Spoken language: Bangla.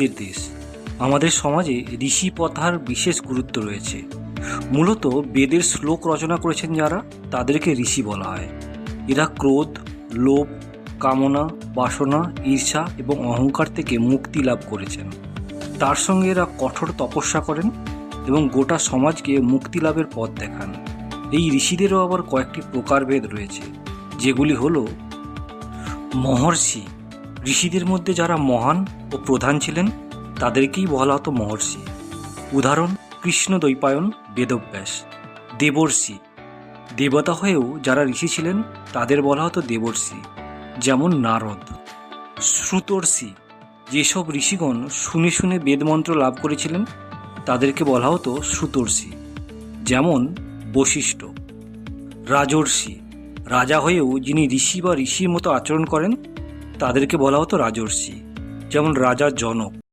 দেশ। আমাদের সমাজে ঋষি প্রথার বিশেষ গুরুত্ব রয়েছে। মূলত বেদের শ্লোক রচনা করেছেন যারা, তাদেরকে ঋষি বলা হয়। এরা ক্রোধ, লোভ, কামনা, বাসনা, ঈর্ষা এবং অহংকার থেকে মুক্তি লাভ করেছেন। তার সঙ্গে এরা কঠোর তপস্যা করেন এবং গোটা সমাজকে মুক্তি লাভের পথ দেখান। এই ঋষিদেরও আবার কয়েকটি প্রকারভেদ রয়েছে, যেগুলি হল, মহর্ষি ঋষিদের মধ্যে যারা মহান ও প্রধান ছিলেন, তাদেরকেই বলা হতো মহর্ষি। উদাহরণ কৃষ্ণ দৈপায়ন বেদব্যাস। দেবর্ষি। দেবতা হয়েও যারা ঋষি ছিলেন, তাদের বলা হতো দেবর্ষি, যেমন নারদ। শ্রুতর্ষি। যেসব ঋষিগণ শুনে শুনে বেদমন্ত্র লাভ করেছিলেন, তাদেরকে বলা হতো শ্রুতর্ষি, যেমন বশিষ্ঠ। রাজর্ষি। রাজা হয়েও যিনি ঋষি বা ঋষির মতো আচরণ করেন তাদেরকে বলা হতো রাজর্ষি যেমন রাজা জনক।